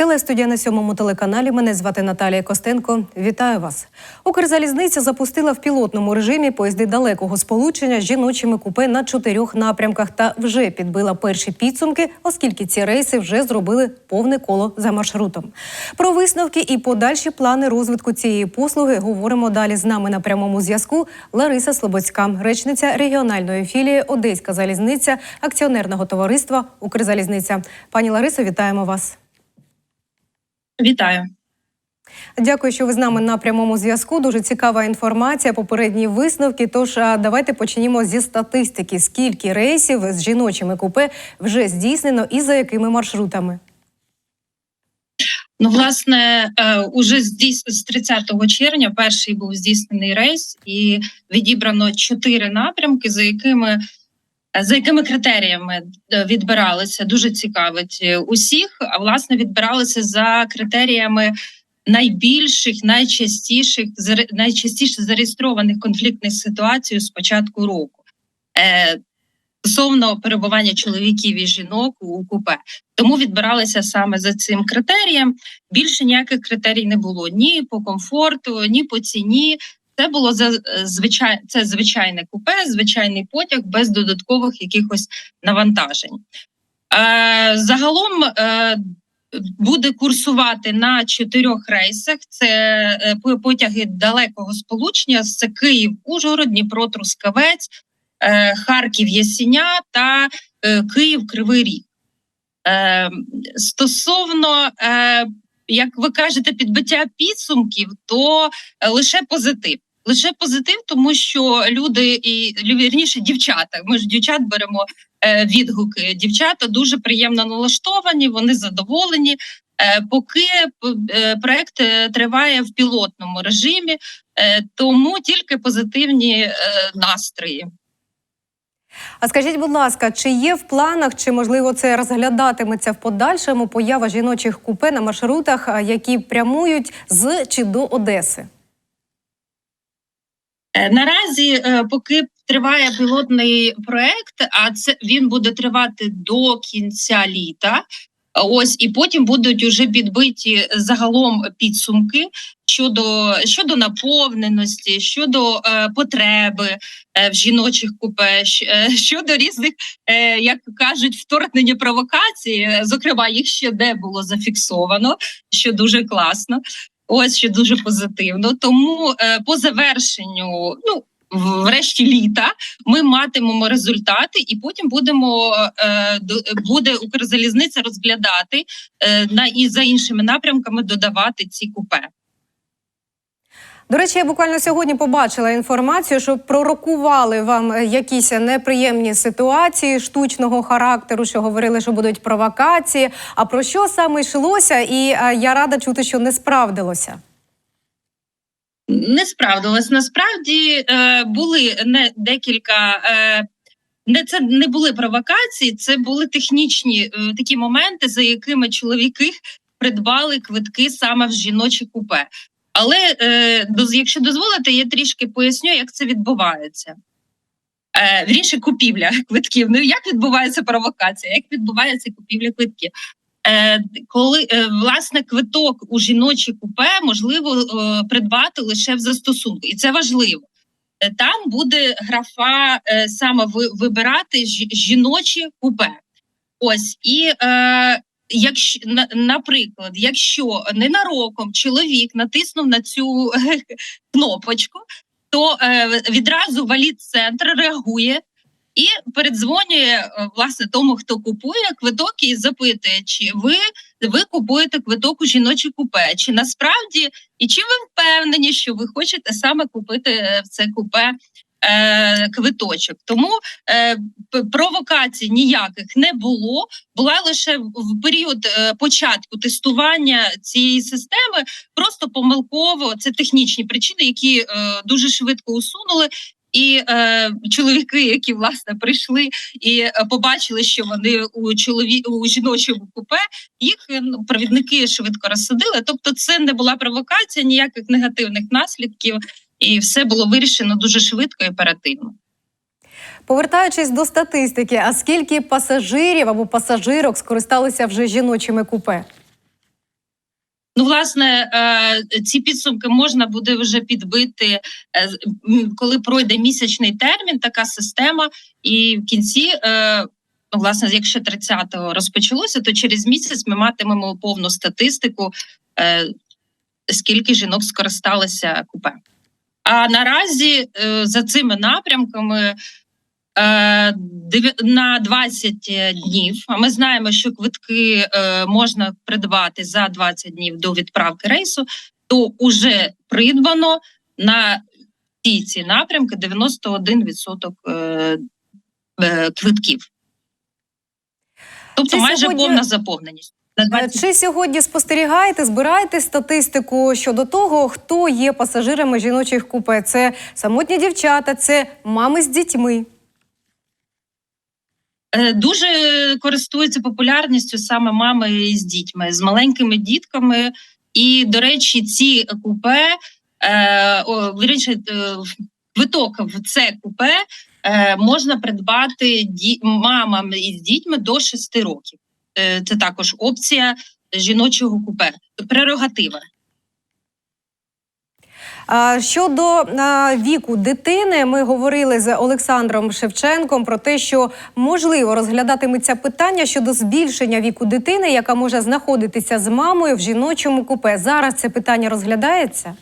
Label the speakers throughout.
Speaker 1: Телестудія на сьомому телеканалі. Мене звати Наталія Костенко. Вітаю вас. Укрзалізниця запустила в пілотному режимі поїзди далекого сполучення з жіночими купе на чотирьох напрямках та вже підбила перші підсумки, оскільки ці рейси вже зробили повне коло за маршрутом. Про висновки і подальші плани розвитку цієї послуги говоримо далі з нами на прямому зв'язку. Лариса Слободська, речниця регіональної філії Одеська залізниця акціонерного товариства Укрзалізниця. Пані Ларисо, вітаємо вас.
Speaker 2: Вітаю.
Speaker 1: Дякую, що ви з нами на прямому зв'язку. Дуже цікава інформація, попередні висновки. Тож давайте почнімо зі статистики. Скільки рейсів з жіночими купе вже здійснено і за якими маршрутами?
Speaker 2: Ну, власне, е, уже з 30 червня перший був здійснений рейс, і відібрано чотири напрямки, за якими за якими критеріями е, відбиралися. Дуже цікавить е, усіх. А власне відбиралися за критеріями найбільших, найчастіших найчастіше зареєстрованих конфліктних ситуацій з початку року. Е, Стосовно перебування чоловіків і жінок у купе, тому відбиралися саме за цим критерієм. Більше ніяких критерій не було ні по комфорту, ні по ціні. Це було за звичай, це звичайне купе, звичайний потяг без додаткових якихось навантажень. Е, загалом е, буде курсувати на чотирьох рейсах. Це е, потяги далекого сполучення. Це Київ, Ужгород, Дніпро, Трускавець, е, Харків, Єсіня та е, Київ, Кривий Ріг. Е, стосовно, е, як ви кажете, підбиття підсумків, то е, лише позитив. Лише позитив, тому що люди і вірніше дівчата. Ми ж дівчат беремо е, відгуки. Дівчата дуже приємно налаштовані, вони задоволені. Е, поки е, проект е, триває в пілотному режимі, е, тому тільки позитивні е, настрої.
Speaker 1: А скажіть, будь ласка, чи є в планах, чи можливо це розглядатиметься в подальшому поява жіночих купе на маршрутах, які прямують з чи до Одеси?
Speaker 2: Е, Наразі, е, поки триває пілотний проект, а це він буде тривати до кінця літа. Ось і потім будуть уже підбиті загалом підсумки щодо щодо наповненості, щодо е, потреби е, в жіночих купе, е, щодо різних, е, як кажуть, вторгнення провокацій. Е, Зокрема, їх ще не було зафіксовано, що дуже класно. Ось що дуже позитивно. Тому е, по завершенню, ну врешті літа, ми матимемо результати, і потім будемо е, буде Укрзалізниця розглядати е, на і за іншими напрямками додавати ці купе.
Speaker 1: До речі, я буквально сьогодні побачила інформацію, що пророкували вам якісь неприємні ситуації штучного характеру, що говорили, що будуть провокації. А про що саме йшлося? І е, я рада чути, що не справдилося.
Speaker 2: Не справдилось. Насправді е, були не декілька. Е, не це не були провокації, це були технічні такі моменти, за якими чоловіки придбали квитки саме в жіночі купе. Але е, якщо дозволите, я трішки поясню, як це відбувається. Е, вірніше, купівля квитків. Ну як відбувається провокація? Як відбувається купівля квитків? Е, коли е, власне квиток у жіночі купе можливо придбати лише в застосунку, і це важливо. Там буде графа саме ви, вибирати жіночі купе. Ось і е, якщо наприклад, якщо ненароком чоловік натиснув на цю кнопочку, то е, відразу валід центр реагує і передзвонює е, власне тому, хто купує квиток, і запитує, чи ви, ви купуєте квиток у жіночі купе, чи насправді і чи ви впевнені, що ви хочете саме купити е, в це купе е, квиточок? Тому е, провокацій ніяких не було. Була лише в- період е, початку тестування цієї системи, просто помилково це технічні причини, які е, дуже швидко усунули. І е, чоловіки, які власне прийшли і е, побачили, що вони у чолові у жіночому купе, їх е, ну, провідники швидко розсадили. Тобто, це не була провокація, ніяких негативних наслідків, і все було вирішено дуже швидко і оперативно.
Speaker 1: Повертаючись до статистики, а скільки пасажирів або пасажирок скористалися вже жіночими купе?
Speaker 2: Ну, власне, е, ці підсумки можна буде вже підбити, е, коли пройде місячний термін, така система, і в кінці, е, ну, власне, якщо 30-го розпочалося, то через місяць ми матимемо повну статистику, скільки жінок скористалися купе. А наразі е, за цими напрямками е, на 20 днів. А ми знаємо, що квитки е, можна придбати за 20 днів до відправки рейсу, то уже придбано на всі ці напрямки 91% е, е, квитків. Тобто
Speaker 1: Чи
Speaker 2: майже
Speaker 1: сьогодні-
Speaker 2: повна заповненість.
Speaker 1: Е,
Speaker 2: 20
Speaker 1: Чи сьогодні спостерігаєте, збираєте статистику щодо того, хто є пасажирами жіночих купе? Це самотні дівчата, це мами з дітьми.
Speaker 2: Е, Дуже користуються популярністю саме мами з дітьми, з маленькими дітками. І, до речі, ці купе, е, о, вірніше, квиток в це купе можна придбати мамам із дітьми до 6 років. Е, це також опція жіночого купе, прерогатива.
Speaker 1: Щодо віку дитини, ми говорили з Олександром Шевченком про те, що можливо розглядатиметься питання щодо збільшення віку дитини, яка може знаходитися з мамою в жіночому купе. Зараз це питання розглядається.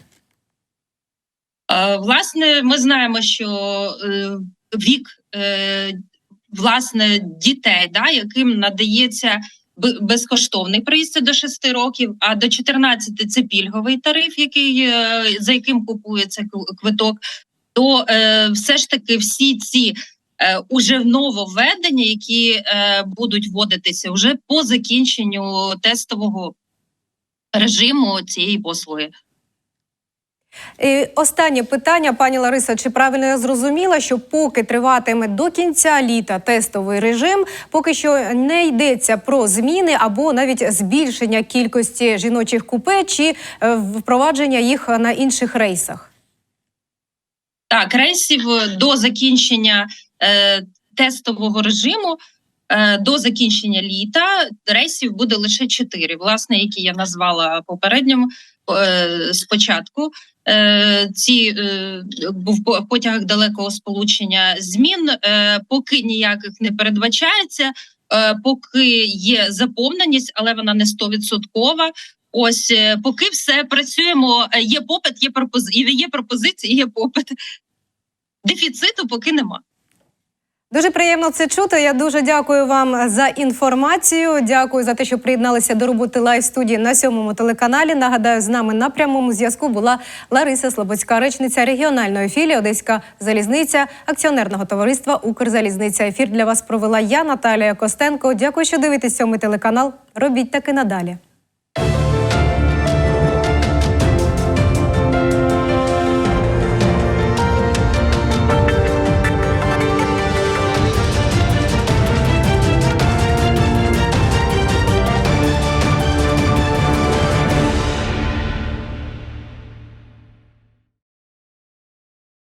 Speaker 2: Власне, ми знаємо, що е, вік е, власне дітей, да, яким надається безкоштовний проїзд до 6 років, а до 14 це пільговий тариф, який е, за яким купується квиток. То е, все ж таки всі ці е, уже нововведення, які е, будуть вводитися вже по закінченню тестового режиму цієї послуги.
Speaker 1: І останнє питання, пані Лариса. Чи правильно я зрозуміла, що поки триватиме до кінця літа тестовий режим, поки що не йдеться про зміни або навіть збільшення кількості жіночих купе чи е, впровадження їх на інших рейсах?
Speaker 2: Так, рейсів е, до закінчення е, тестового режиму, е, до закінчення літа рейсів буде лише чотири, власне, які я назвала попередньому спочатку. Е, ці е, по- потягах далекого сполучення змін, е, поки ніяких не передбачається, поки є заповненість, але вона не стовідсоткова. Ось поки все працюємо. Є попит, є пропозиції, є пропозиції, є попит. Дефіциту поки нема.
Speaker 1: Дуже приємно це чути. Я дуже дякую вам за інформацію. Дякую за те, що приєдналися до роботи лайв студії на сьомому телеканалі. Нагадаю, з нами на прямому зв'язку була Лариса Слободська, речниця регіональної філії Одеська залізниця акціонерного товариства Укрзалізниця. Ефір для вас провела я, Наталія Костенко. Дякую, що дивитесь сьомий телеканал. Робіть таки надалі.